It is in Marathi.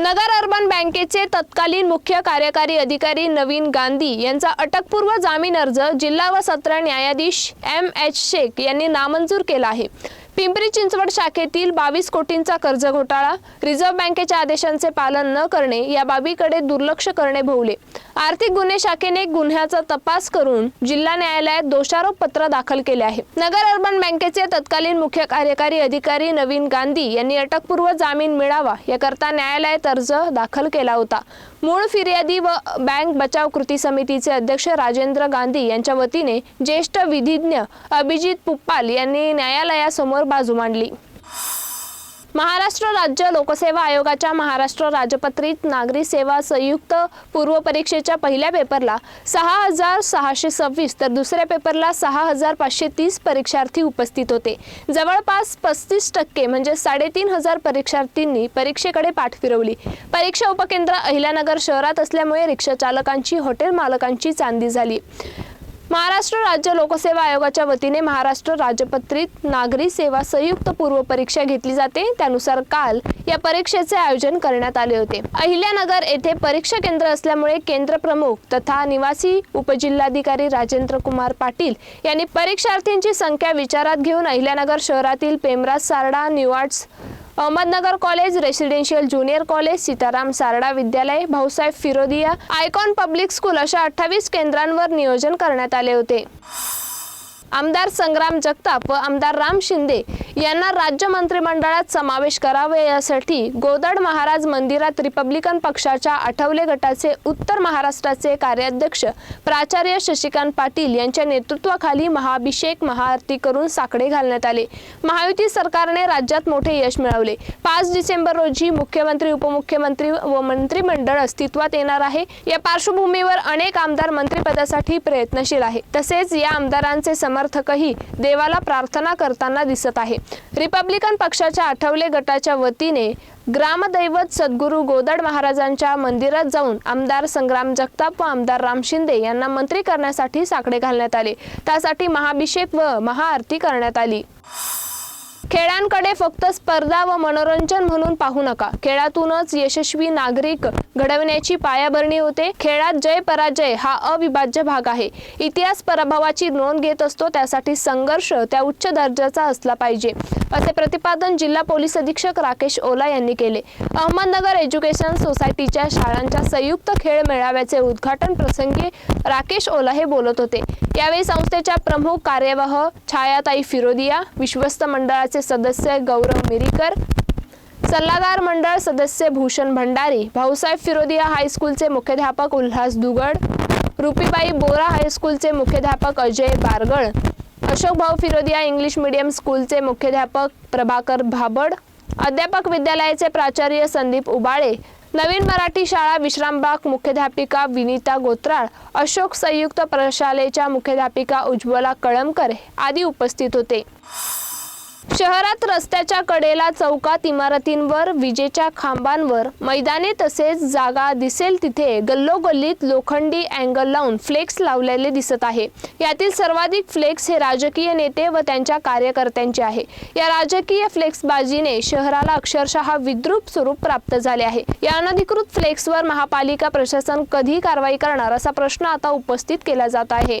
नगर अर्बन बँकेचे तत्कालीन मुख्य कार्यकारी अधिकारी नवीन गांधी यांचा अटकपूर्व जामीन अर्ज जिल्हा व सत्र न्यायाधीश एम एच शेख यांनी नामंजूर केला आहे. पिंपरी चिंचवड शाखेतील बावीस कोटींचा कर्ज घोटाळा रिझर्व्ह बँकेच्या आदेशांचे पालन न करणे या बाबीकडे दुर्लक्ष करणे भोवले. आर्थिक गुन्हे शाखेने गुन्ह्याचा तपास करून जिल्हा न्यायालयात दोषारोप पत्र दाखल केले आहे. नगर अर्बन बँकेचे तत्कालीन मुख्य कार्यकारी अधिकारी नवीन गांधी यांनी अटकपूर्व जामीन मिळावा याकरता न्यायालयात अर्ज दाखल केला होता. मूळ फिर्यादी व बँक बचाव कृती समितीचे अध्यक्ष राजेंद्र गांधी यांच्या वतीने ज्येष्ठ विधिज्ञ अभिजित पुप्पाल यांनी न्यायालयासमोर बाजू मांडली. महाराष्ट्र राज्य लोकसेवा आयोगाच्या महाराष्ट्र राजपत्रित नागरी सेवा संयुक्त पूर्व परीक्षेच्या पहिल्या पेपरला सहा हजार सहाशे सव्वीस तर दुसऱ्या पेपरला सहा हजार पाचशे तीस परीक्षार्थी उपस्थित होते. जवळपास पस्तीस टक्के म्हणजे साडेतीन हजार परीक्षार्थींनी परीक्षेकडे पाठ फिरवली. परीक्षा उपकेंद्र अहिल्यानगर शहरात असल्यामुळे रिक्षा चालकांची हॉटेल मालकांची चांदी झाली. महाराष्ट्र राज्य लोकसेवा आयोगाच्या वतीने महाराष्ट्र राजपत्रित नागरी सेवा संयुक्त पूर्व परीक्षा घेतली जाते. त्यानुसार काल या परीक्षेचे आयोजन करण्यात आले होते. अहिल्यानगर येथे परीक्षा केंद्र असल्यामुळे केंद्र प्रमुख तथा निवासी उपजिल्हाधिकारी राजेंद्र कुमार पाटील यांनी परीक्षार्थींची संख्या विचारात घेऊन अहिल्यानगर शहरातील Pemraj Sarda new Ahmednagar college residential junior college Sitaram Sarda विद्यालय Bhausaheb Firodia icon public school अशा अठ्ठावीस केंद्रांवर नियोजन करण्यात आले होते. आमदार संग्राम जगताप व आमदार राम शिंदे यांना राज्य मंत्रिमंडळात समावेश करावे यासाठी गोदड महाराज मंदिरात रिपब्लिकन पक्षाच्या आठवले गटाचे उत्तर महाराष्ट्राचे कार्याध्यक्ष प्राचार्य शशिकांत पाटील यांच्या नेतृत्वाखाली महाअभिषेक महाआरती करून साकडे घालण्यात आले. महायुती सरकारने राज्यात मोठे यश मिळवले. पाच डिसेंबर रोजी मुख्यमंत्री उपमुख्यमंत्री व मंत्रिमंडळ अस्तित्वात येणार आहे. या पार्श्वभूमीवर अनेक आमदार मंत्रिपदासाठी प्रयत्नशील आहे. तसेच या आमदारांचे समर्थकही देवाला प्रार्थना करताना दिसत आहे. रिपब्लिकन पक्षाच्या आठवले गटाच्या वतीने ग्रामदैवत सद्गुरू गोदड महाराजांच्या मंदिरात जाऊन आमदार संग्राम जगताप व आमदार राम शिंदे यांना मंत्री करण्यासाठी साकडे घालण्यात आले. त्यासाठी महाभिषेक व महाआरती करण्यात आली. खेळांकडे फक्त स्पर्धा व मनोरंजन म्हणून पाहू नका. खेळातूनच यशस्वी नागरिक घडविण्याची पायाभरणी होते. खेळात जय पराजय हा अविभाज्य भाग आहे. इतिहास पराभवाची नोंद घेत असतो त्यासाठी संघर्ष त्या उच्च दर्जाचा असला पाहिजे. असे प्रतिपादन जिल्हा पोलीस अधीक्षक राकेश ओला यांनी केले. अहमदनगर एज्युकेशन सोसायटीच्या शाळांच्या संयुक्त खेळ मेळाव्याचे उद्घाटन प्रसंगी राकेश ओला हे बोलत होते. यावेळी संस्थेच्या प्रमुख कार्यवाह छायाताई फिरोदिया विश्वस्त मंडळाचे सदस्य गौरव मिरीकर सल्लागार मंडळ सदस्य भूषण भंडारी भाऊसाहेब फिरोदिया हायस्कूलचे मुख्याध्यापक उल्हास दुगड रुपीबाई बोरा हायस्कूलचे मुख्याध्यापक अजय बारगळ अशोक भाऊ फिरोदिया इंग्लिश मीडियम स्कूलचे मुख्याध्यापक प्रभाकर भाबड अध्यापक विद्यालयाचे प्राचार्य संदीप उबाळे नवीन मराठी शाळा विश्रामबाग मुख्याध्यापिका विनीता गोत्राळ अशोक संयुक्त प्रशालेच्या मुख्याध्यापिका उज्ज्वला कळमकर आदी उपस्थित होते. शहरात रस्त्याच्या कडेला चौकात इमारतींवर विजेच्या खांबांवर मैदाने तसेच जागा दिसेल तिथे गल्लोगल्लीत लोखंडी अँगल लावून फ्लेक्स लावलेले दिसत आहे. यातील सर्वाधिक फ्लेक्स हे राजकीय नेते व त्यांच्या कार्यकर्त्यांचे आहे. या राजकीय फ्लेक्सबाजीने शहराला अक्षरशः विद्रूप स्वरूप प्राप्त झाले आहे. या अनधिकृत फ्लेक्सवर महापालिका प्रशासन कधी कारवाई करणार असा प्रश्न आता उपस्थित केला जात आहे.